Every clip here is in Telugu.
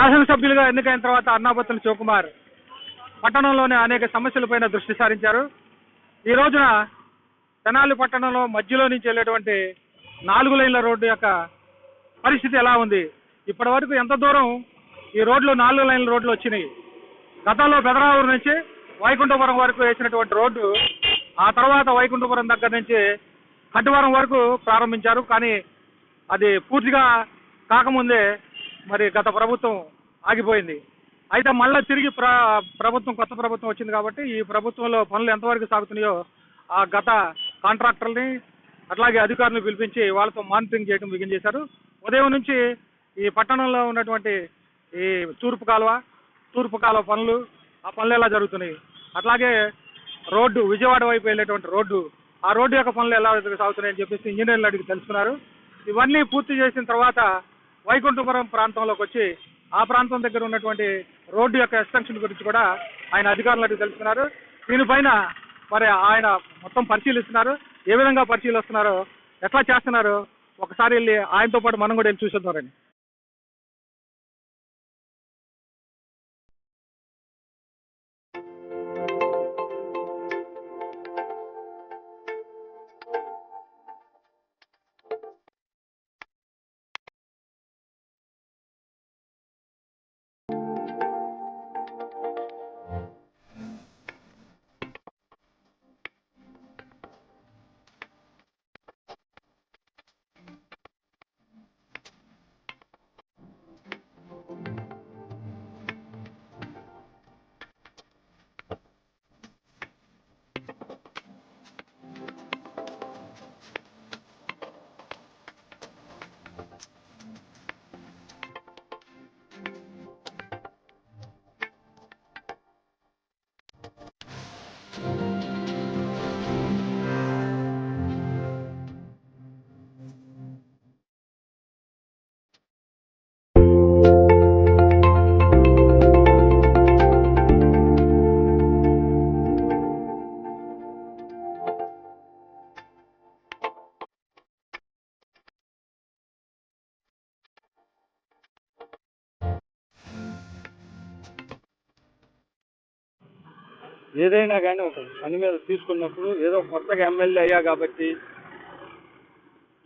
శాసనసభ్యులుగా ఎన్నికైన తర్వాత అన్నాపత్తుల శివకుమార్ పట్టణంలోని అనేక సమస్యలపైన దృష్టి సారించారు. ఈ రోజున తెనాలి పట్టణంలో మధ్యలో నుంచి వెళ్ళేటువంటి నాలుగు లైన్ల రోడ్డు యొక్క పరిస్థితి ఎలా ఉంది? ఇప్పటి వరకు ఎంత దూరం ఈ రోడ్లు నాలుగు లైన్ల రోడ్లు వచ్చినాయి? గతంలో బెదరావూరు నుంచి వైకుంఠపురం వరకు వేసినటువంటి రోడ్డు ఆ తర్వాత వైకుంఠపురం దగ్గర నుంచి కట్టువరం వరకు ప్రారంభించారు. కానీ అది పూర్తిగా కాకముందే మరి గత ప్రభుత్వం ఆగిపోయింది. అయితే మళ్ళీ తిరిగి ప్ర ప్రభుత్వం కొత్త ప్రభుత్వం వచ్చింది కాబట్టి ఈ ప్రభుత్వంలో పనులు ఎంతవరకు సాగుతున్నాయో ఆ గత కాంట్రాక్టర్ని అట్లాగే అధికారులను పిలిపించి వాళ్ళతో మానిటరింగ్ చేయడం బిగిన్ చేశారు. ఉదయం నుంచి ఈ పట్టణంలో ఉన్నటువంటి ఈ తూర్పు కాలువ తూర్పు కాలువ పనులు ఆ పనులు ఎలా జరుగుతున్నాయి? అట్లాగే రోడ్డు విజయవాడ వైపు వెళ్ళేటువంటి రోడ్డు ఆ రోడ్డు యొక్క పనులు ఎలా సాగుతున్నాయని చెప్పేసి ఇంజనీర్లు అడిగి తెలుసుకున్నారు. ఇవన్నీ పూర్తి చేసిన తర్వాత వైకుంఠపురం ప్రాంతంలోకి వచ్చి ఆ ప్రాంతం దగ్గర ఉన్నటువంటి రోడ్డు యొక్క ఎక్స్టెన్షన్ గురించి కూడా ఆయన అధికారులు తెలుసుకున్నారు. దీనిపైన మరి ఆయన మొత్తం పరిశీలిస్తున్నారు. ఏ విధంగా పరిశీలిస్తున్నారో ఎట్లా చేస్తున్నారు ఒకసారి వెళ్ళి ఆయనతో పాటు మనం కూడా వెళ్ళి చూసేద్దాం రండి. ఏదైనా కానీ ఒక పని మీద తీసుకున్నప్పుడు ఏదో కొత్తగా ఎమ్మెల్యే అయ్యా కాబట్టి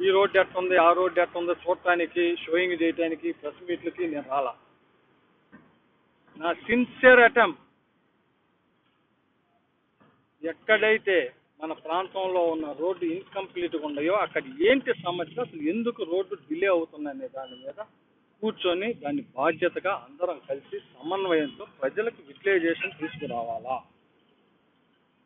ఈ రోడ్డు ఎట్టుంది ఆ రోడ్డు ఎట్టుందో చూడటానికి షోయింగ్ చేయటానికి ప్రెస్ మీట్లకి నేను రాలా. నా సిన్సియర్ అటెంప్ట్ ఎక్కడైతే మన ప్రాంతంలో ఉన్న రోడ్డు ఇన్కంప్లీట్గా ఉన్నాయో అక్కడ ఏంటి సమస్య అసలు ఎందుకు రోడ్డు డిలే అవుతుందనే దాని మీద కూర్చొని దాన్ని బాధ్యతగా అందరం కలిసి సమన్వయంతో ప్రజలకు విజువలైజేషన్ తీసుకురావాలా?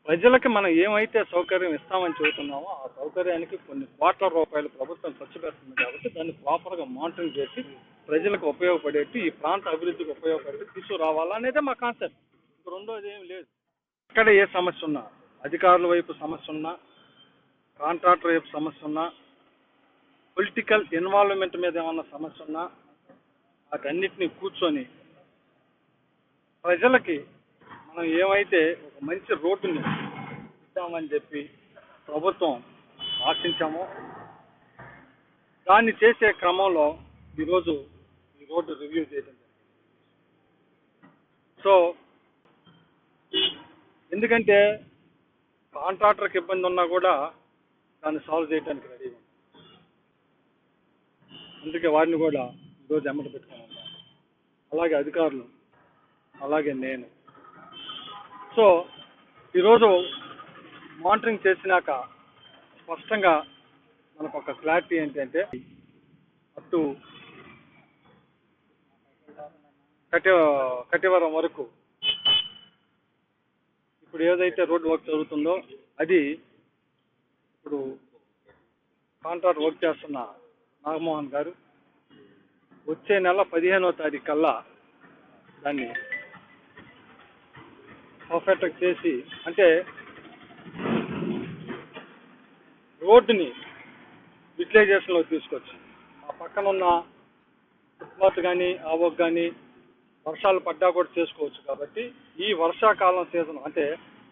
ప్రజలకి మనం ఏమైతే సౌకర్యం ఇస్తామని చెబుతున్నామో ఆ సౌకర్యానికి కొన్ని కోట్ల రూపాయలు ప్రభుత్వం ఖర్చు పెడుతుంది కాబట్టి దాన్ని ప్రాపర్గా మానిటరింగ్ చేసి ప్రజలకు ఉపయోగపడేట్టు ఈ ప్రాంత అభివృద్ధికి ఉపయోగపడేట్టు తీసుకురావాలా అనేదే మా కాన్సెప్ట్ రెండోది ఏం లేదు. ఎక్కడ ఏ సమస్య ఉన్నా అధికారుల వైపు సమస్య ఉన్నా కాంట్రాక్టర్ వైపు సమస్య ఉన్నా పొలిటికల్ ఇన్వాల్వ్మెంట్ మీద ఏమన్నా సమస్య ఉన్నా వాటన్నిటిని కూర్చొని ప్రజలకి మనం ఏమైతే ఒక మంచి రోడ్డుని ఇద్దామని చెప్పి ప్రభుత్వం ఆశించాము. దాన్ని చేసే క్రమంలో ఈరోజు ఈ రోడ్డు రివ్యూ చేయడం సో ఎందుకంటే కాంట్రాక్టర్కి ఇబ్బంది ఉన్నా కూడా దాన్ని సాల్వ్ చేయడానికి రెడీగా ఉంది అందుకే వారిని కూడా ఈరోజు ఎమ్మట పెట్టుకున్నాను అలాగే అధికారులు అలాగే నేను. సో ఈరోజు మానిటరింగ్ చేసినాక స్పష్టంగా మనకు ఒక క్లారిటీ ఏంటంటే అటు కటి కటివరం వరకు ఇప్పుడు ఏదైతే రోడ్ వర్క్ జరుగుతుందో అది ఇప్పుడు కాంట్రాక్ట్ వర్క్ చేస్తున్న నాగమోహన్ గారు వచ్చే నెల పదిహేనో తారీఖు కల్లా దాన్ని పర్ఫెక్ట్గా చేసి అంటే రోడ్డుని యూటిలైజేషన్లో తీసుకొచ్చి ఆ పక్కన ఉన్న ఫుట్పాత్ కానీ ఆవోక్ కానీ వర్షాలు పడ్డా కూడా చేసుకోవచ్చు కాబట్టి ఈ వర్షాకాలం సీజన్ అంటే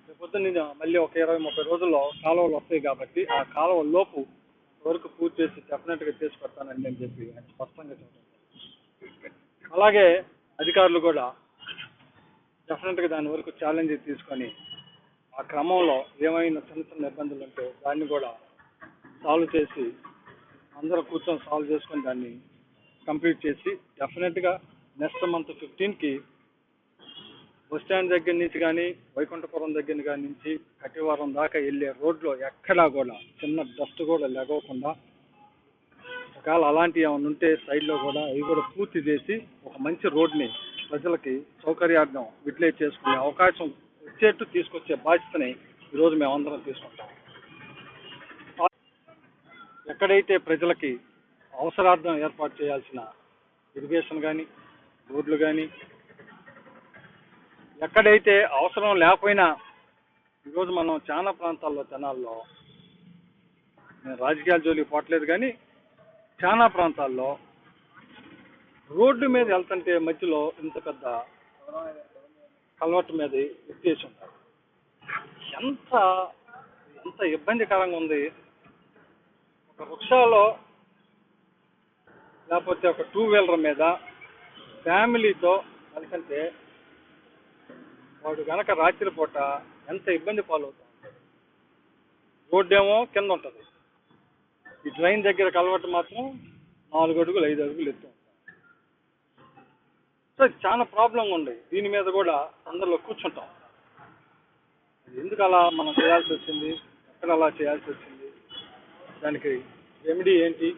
రేపు పొద్దున్న మళ్ళీ ఒక ఇరవై ముప్పై రోజుల్లో కాలువలు వస్తాయి కాబట్టి ఆ కాలువ లోపు వరకు పూర్తి చేసి డెఫినెట్గా చేసి పెడతానండి అని చెప్పి ఆయన స్పష్టంగా చెప్పారు. అలాగే అధికారులు కూడా డెఫినెట్గా దాని వరకు ఛాలెంజ్ తీసుకొని ఆ క్రమంలో ఏమైనా చిన్న చిన్న ఇబ్బందులు ఉంటే దాన్ని కూడా సాల్వ్ చేసి అందరూ కూర్చొని సాల్వ్ చేసుకొని దాన్ని కంప్లీట్ చేసి డెఫినెట్గా నెక్స్ట్ మంత్ ఫిఫ్టీన్కి బస్ స్టాండ్ దగ్గర నుంచి కానీ వైకుంఠపురం దగ్గర కానీ నుంచి కటివారం దాకా వెళ్ళే రోడ్లో ఎక్కడా కూడా చిన్న డస్ట్ కూడా లేకోకుండా ఒకవేళ అలాంటివి ఏమైనా ఉంటే సైడ్లో కూడా అవి కూడా పూర్తి చేసి ఒక మంచి రోడ్ని ప్రజలకి సౌకర్యార్థం యూటిలైజ్ చేసుకునే అవకాశం వచ్చేట్టు తీసుకొచ్చే బాధ్యతని ఈరోజు మేమందరం తీసుకుంటాం. ఎక్కడైతే ప్రజలకి అవసరార్థం ఏర్పాటు చేయాల్సిన ఇరిగేషన్ కానీ రోడ్లు కానీ ఎక్కడైతే అవసరం లేకపోయినా ఈరోజు మనం చాలా ప్రాంతాల్లో జనాల్లో నేను రాజకీయాల జోలికి పోవట్లేదు కానీ చాలా ప్రాంతాల్లో రోడ్డు మీద వెళ్తుంటే మధ్యలో ఇంత పెద్ద కలవట్టు మీద ఎత్తేసి ఉంటారు. ఎంత ఎంత ఇబ్బందికరంగా ఉంది ఒక రిక్షాలో లేకపోతే ఒక టూ వీలర్ మీద ఫ్యామిలీతో కలిసంటే వాడు గనక రాత్రిపూట ఎంత ఇబ్బంది పాలవుతా ఉంటాడు కింద ఉంటుంది. ఈ ట్రైన్ దగ్గర కలవటం మాత్రం నాలుగు అడుగులు ఐదు అడుగులు ఎత్తు సో చాలా ప్రాబ్లంగా ఉంది. దీని మీద కూడా అందరిలో కూర్చుంటాం. ఎందుకు అలా మనం చేయాల్సి వచ్చింది? ఎక్కడ అలా చేయాల్సి వచ్చింది? దానికి రెమెడీ ఏంటి?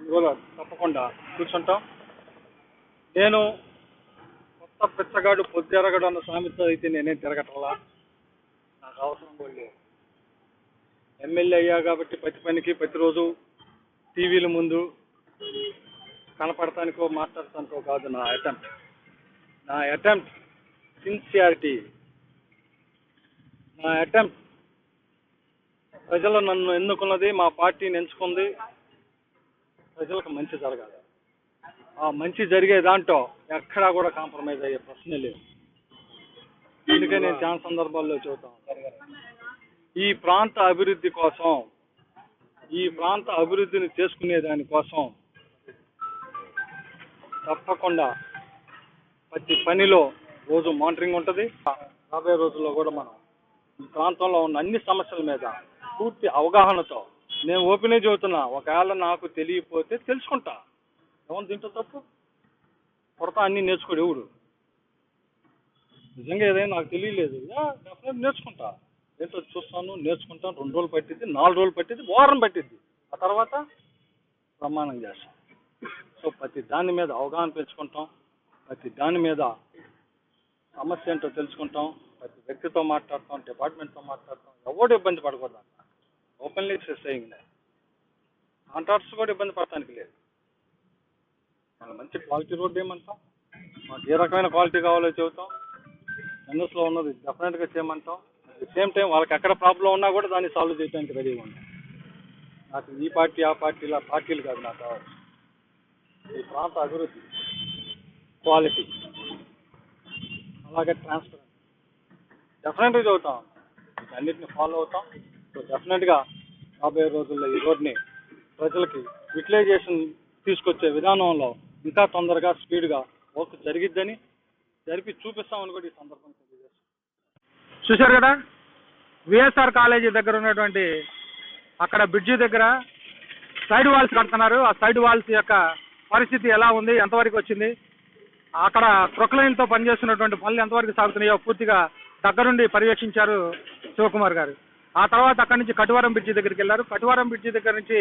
అందువల్ల తప్పకుండా కూర్చుంటాం. నేను కొత్త పిచ్చగాడు పొద్దురగడు అన్న సామెత అయితే నేనేం తిరగటల్లా నాకు అవసరం కూడా లేదు. ఎమ్మెల్యే అయ్యా కాబట్టి ప్రతి పనికి ప్రతిరోజు టీవీల ముందు కనపడటానికో మాట్లాడటానికో కాదు నా అటెంప్ట్ నా అటెంప్ట్ సిన్సియారిటీ నా అటెంప్ట్ ప్రజలు నన్ను ఎన్నుకున్నది మా పార్టీని ఎంచుకుంది. ప్రజలకు మంచి జరగాలి. ఆ మంచి జరిగే దాంట్లో ఎక్కడా కూడా కాంప్రమైజ్ అయ్యే ప్రశ్నే లేదు. అందుకే నేను చాలా సందర్భాల్లో చూద్దాం ఈ ప్రాంత అభివృద్ధి కోసం ఈ ప్రాంత అభివృద్ధిని చేసుకునే దానికోసం తప్పకుండా ప్రతి పనిలో రోజు మానిటరింగ్ ఉంటుంది. రాబోయే రోజుల్లో కూడా మనం ఈ ప్రాంతంలో ఉన్న అన్ని సమస్యల మీద పూర్తి అవగాహనతో నేను ఓపెనే చెబుతున్నా ఒకవేళ నాకు తెలియకపోతే తెలుసుకుంటా. ఎవరు దీంట్లో తప్పు? కొడతా అన్ని నేర్చుకోడు ఎవడు? నిజంగా ఏదైనా నాకు తెలియలేదు. డెఫినెట్ నేర్చుకుంటా. ఏంటో చూస్తాను నేర్చుకుంటాను రెండు రోజులు పట్టిద్ది నాలుగు రోజులు పట్టిద్ది వారం పట్టిద్ది. ఆ తర్వాత ప్రమాణం చేస్తాం. సో ప్రతి దాని మీద అవగాహన పెంచుకుంటాం. ప్రతి దాని మీద సమస్య ఏంటో తెలుసుకుంటాం. ప్రతి వ్యక్తితో మాట్లాడతాం డిపార్ట్మెంట్తో మాట్లాడతాం. ఎవడు ఇబ్బంది పడకూడదు ఓపెన్లీ సేయింగ్ కాంట్రాక్ట్స్ కూడా ఇబ్బంది పడటానికి లేదు. మన మంచి క్వాలిటీ రోడ్ ఏమంటాం? మాకు ఏ రకమైన క్వాలిటీ కావాలో చెబుతాం. ఎన్ఎస్లో ఉన్నది డెఫినెట్గా చేయమంటాం. అట్ ది సేమ్ టైం వాళ్ళకి ఎక్కడ ప్రాబ్లం ఉన్నా కూడా దాన్ని సాల్వ్ చేయడానికి రెడీగా ఉంటాం నాకు ఈ పార్టీ ఆ పార్టీ ఇలా పార్టీలు కాదు నాకు కావాలి ఈ ప్రాంత అభివృద్ధి క్వాలిటీ అలాగే ట్రాన్స్పరెంట్ డెఫినెట్గా చదువుతాం అన్నిటిని ఫాలో అవుతాం. డెఫినెట్గా రాబోయే రోజుల్లో ఈ రోడ్ని ప్రజలకి యూటిలైజేషన్ తీసుకొచ్చే విధానంలో ఇంకా తొందరగా స్పీడ్గా వర్క్ జరిగిద్దని జరిపి చూపిస్తామని కూడా ఈ సందర్భంగా తెలియజేస్తాం చూశారు కదా? విఎస్ఆర్ కాలేజీ దగ్గర ఉన్నటువంటి అక్కడ బ్రిడ్జి దగ్గర సైడ్ వాల్స్ కడుతున్నారు. ఆ సైడ్ వాల్స్ యొక్క పరిస్థితి ఎలా ఉంది? ఎంతవరకు వచ్చింది? అక్కడ ప్రొక్లైన్తో పనిచేస్తున్నటువంటి పనులు ఎంతవరకు సాగుతున్నాయో పూర్తిగా దగ్గరుండి పర్యవేక్షించారు శివకుమార్ గారు. ఆ తర్వాత అక్కడి నుంచి కటువారం బ్రిడ్జి దగ్గరికి వెళ్ళారు. కటువారం బ్రిడ్జి దగ్గర నుంచి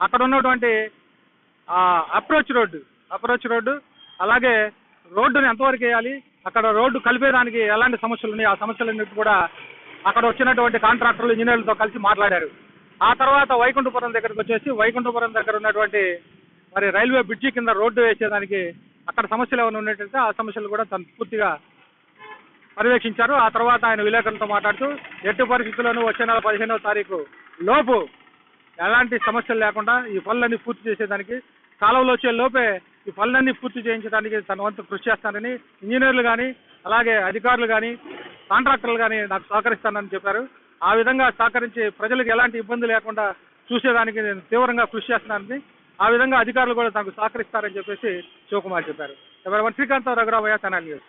అక్కడ ఉన్నటువంటి అప్రోచ్ రోడ్డు అప్రోచ్ రోడ్డు అలాగే రోడ్డుని ఎంతవరకు వేయాలి అక్కడ రోడ్డు కలిపేదానికి ఎలాంటి సమస్యలు ఉన్నాయి ఆ సమస్యలన్నిటి కూడా అక్కడ వచ్చినటువంటి కాంట్రాక్టర్లు ఇంజనీర్లతో కలిసి మాట్లాడారు. ఆ తర్వాత వైకుంఠపురం దగ్గరకు వచ్చేసి వైకుంఠపురం దగ్గర ఉన్నటువంటి మరి రైల్వే బ్రిడ్జి కింద రోడ్డు వేసేదానికి అక్కడ సమస్యలు ఏమైనా ఉన్నట్టయితే ఆ సమస్యలు కూడా తను పూర్తిగా పర్యవేక్షించారు. ఆ తర్వాత ఆయన విలేకరులతో మాట్లాడుతూ ఎట్టి పరిస్థితుల్లోనూ వచ్చే నెల పదిహేనవ తారీఖు లోపు ఎలాంటి సమస్యలు లేకుండా ఈ పనులన్నీ పూర్తి చేసేదానికి కాలంలో వచ్చే లోపే ఈ పనులన్నీ పూర్తి చేయించడానికి తన వంతు కృషి చేస్తానని ఇంజనీర్లు కానీ అలాగే అధికారులు కానీ కాంట్రాక్టర్లు కానీ నాకు సహకరిస్తానని చెప్పారు. ఆ విధంగా సహకరించి ప్రజలకు ఎలాంటి ఇబ్బంది లేకుండా చూసేదానికి నేను తీవ్రంగా కృషి చేస్తున్నానని ఆ విధంగా అధికారులు కూడా తనకు సహకరిస్తారని చెప్పేసి శివకుమార్ చెప్పారు. ఎవరి శ్రీకాంత్ రఘురామయ్య తెనాలి న్యూస్.